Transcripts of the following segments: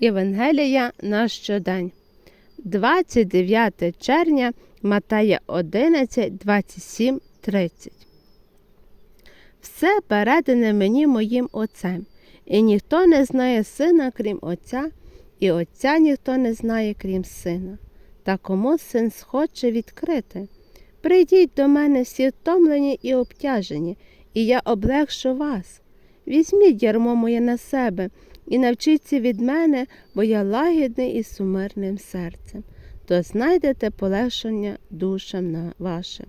Євангелія на щодень. 29 червня Матая 11, 27, 30. Все передане мені моїм Отцем, і ніхто не знає сина, крім Отця, і Отця ніхто не знає, крім сина. Та кому син схоче відкрити. Прийдіть до мене всі втомлені і обтяжені, і я облегшу вас. Візьміть ярмо моє на себе і навчіться від мене, бо я лагідний і сумирним серцем, то знайдете полегшення душам на вашим.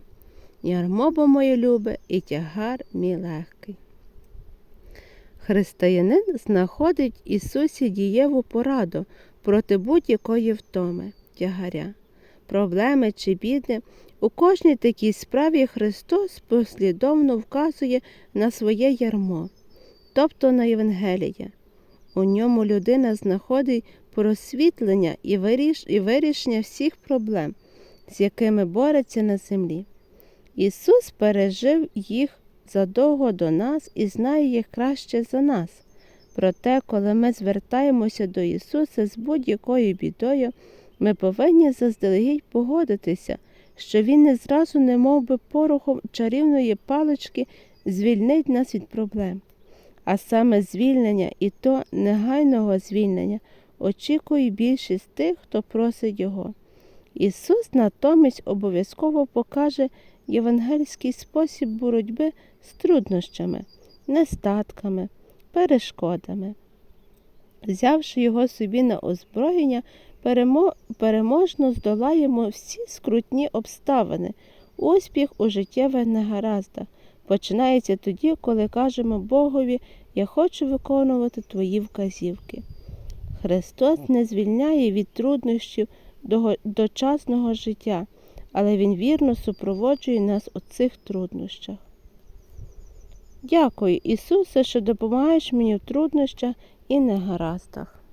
Ярмо бо моє любе і тягар мій легкий. Християнин знаходить Ісусі дієву пораду проти будь-якої втоми, тягаря, проблеми чи біди. У кожній такій справі Христос послідовно вказує на своє ярмо, тобто на Євангеліє. У ньому людина знаходить просвітлення і виріш- і вирішення всіх проблем, з якими бореться на землі. Ісус пережив їх задовго до нас і знає їх краще за нас. Проте, коли ми звертаємося до Ісуса з будь-якою бідою, ми повинні заздалегідь погодитися, що Він не зразу, не би порохом чарівної палички, звільнить нас від проблем. А саме звільнення і то негайного звільнення очікує більшість тих, хто просить Його. Ісус натомість обов'язково покаже євангельський спосіб боротьби з труднощами, нестатками, перешкодами. Взявши його собі на озброєння, переможно здолаємо всі скрутні обставини, успіх у життєвих негараздах. Починається тоді, коли кажемо Богові, я хочу виконувати твої вказівки. Христос не звільняє від труднощів дочасного життя, але Він вірно супроводжує нас у цих труднощах. Дякую, Ісусе, що допомагаєш мені в труднощах і негараздах.